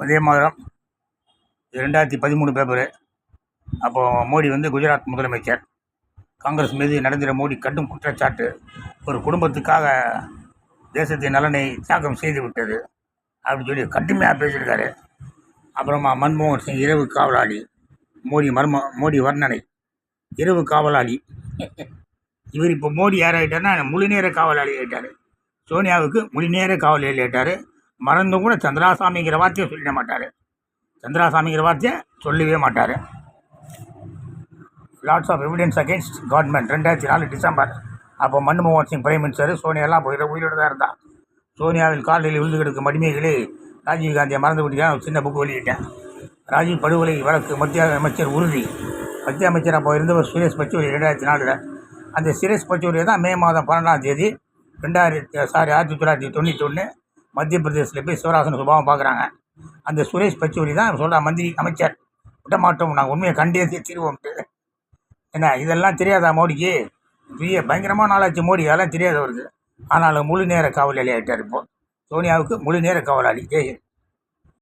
அதே மாதம் ரெண்டாயிரத்தி பதிமூணு பேப்பரு அப்போது மோடி வந்து குஜராத் முதலமைச்சர். காங்கிரஸ் மீது நரேந்திர மோடி கடும் குற்றச்சாட்டு. ஒரு குடும்பத்துக்காக தேசத்தின் நலனை தியாகம் செய்து விட்டது. அப்படின்னு சொல்லி கடுமையாக பேசியிருக்காரு. அப்புறமா மன்மோகன் சிங் இரவு காவலாளி. மோடி மர்ம மோடி வர்ணனை. இரவு காவலாளி. இவர் இப்போ மோடி யார் ஆகிட்டார்னா முழு நேர காவலாளி ஆகிட்டார் சோனியாவுக்கு முழு நேர காவலாளி ஆகிட்டார் மறந்தும் கூட சந்திராசாமிங்கிற வார்த்தையை சொல்லிட மாட்டார். சந்திராசாமிங்கிற வார்த்தையை சொல்லவே மாட்டார். Lots of evidence against government ரெண்டாயிரத்தி நாலு டிசம்பர். அப்போ மன்மோகன் சிங் பிரைம் மினிஸ்டர் சோனியாலாம் போயிட உயிரோடு தான் இருந்தான். சோனியாவின் காலில் விழுந்து கிடக்கும் மடிமைகளே ராஜீவ் காந்தியை மறந்து விட்டு சின்ன புக்கு வெளியிட்டேன். ராஜீவ் படுகொலை வழக்கு மத்திய அமைச்சர் உறுதி. மத்திய அமைச்சர் அப்போ இருந்தவர் சுரேஷ் பச்சோரி ரெண்டாயிரத்தி நாலில். அந்த சுரேஷ் பச்சோரியை தான் மே மாதம் பன்னெண்டாம் தேதி ரெண்டாயிரத்தி சாரி ஆயிரத்தி தொள்ளாயிரத்தி தொண்ணூற்றி ஒன்று மத்திய பிரதேசத்தில் போய் சிவராசன் சுபாவம் பார்க்குறாங்க. அந்த சுரேஷ் பச்சோரி தான் சொல்கிறா மந்திரி அமைச்சர் விட மாட்டோம் நாங்கள் உண்மையை கண்டே தீர்வோம்ட்டு என்ன இதெல்லாம் தெரியாதா மோடிக்கு? பெரிய பயங்கரமான நாளாச்சு மோடி அதெல்லாம் தெரியாது அவருக்கு. ஆனாலும் முழு நேர காவலாளி ஆகிட்டார் இப்போது சோனியாவுக்கு முழு நேர காவலாளி ஜெய்ஹிந்த்